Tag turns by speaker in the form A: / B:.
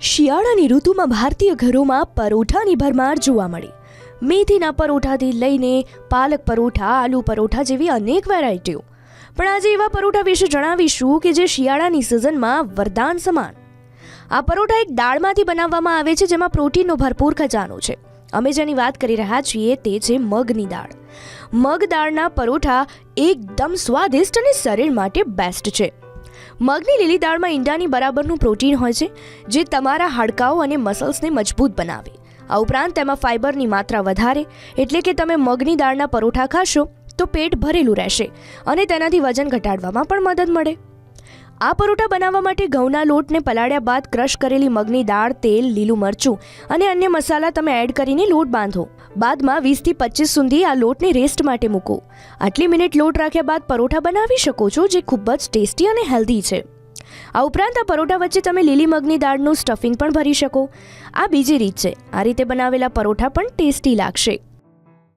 A: શિયાળાની ઋતુમાં ભારતીય ઘરોમાં પરોઠાની ભરમાર જોવા મળી. મેથીના પરોઠાથી લઈને પાલક પરોઠા, આલુ પરોઠા જેવી અનેક વેરાયટીઓ. પણ આજે એવા પરોઠા વિશે જણાવીશું કે જે શિયાળાની સિઝનમાં વરદાન સમાન. આ પરોઠા એક દાળમાંથી બનાવવામાં આવે છે જેમાં પ્રોટીનનો ભરપૂર ખજાનો છે. અમે જેની વાત કરી રહ્યા છીએ તે છે મગની દાળ. મગ દાળના પરોઠા એકદમ સ્વાદિષ્ટ અને શરીર માટે બેસ્ટ છે. મગની લીલી દાળમાં ઈંડાની બરાબરનું પ્રોટીન હોય છે, જે તમારા હાડકાઓ અને મસલ્સને મજબૂત બનાવે. આ ઉપરાંત તેમાં ફાઇબરની માત્રા વધારે, એટલે કે તમે મગની દાળના પરોઠા ખાશો, તો પેટ ભરેલું રહેશે અને તેનાથી વજન ઘટાડવામાં પણ મદદ મળે. આ પરોઠા બનાવવા માટે ઘઉંના લોટને પલાળ્યા બાદ ક્રશ કરેલી મગની દાળ, તેલ, લીલું મરચું અને અન્ય મસાલા તમે એડ કરીને લોટ બાંધો. બાદમાં વીસથી પચીસ સુધી આ લોટને રેસ્ટ માટે મૂકો. આટલી મિનિટ લોટ રાખ્યા બાદ પરોઠા બનાવી શકો છો, જે ખૂબ જ ટેસ્ટી અને હેલ્ધી છે. આ ઉપરાંત આ પરોઠા વચ્ચે તમે લીલી મગની દાળનું સ્ટફિંગ પણ ભરી શકો. આ બીજી રીત છે. આ રીતે બનાવેલા પરોઠા પણ ટેસ્ટી લાગશે.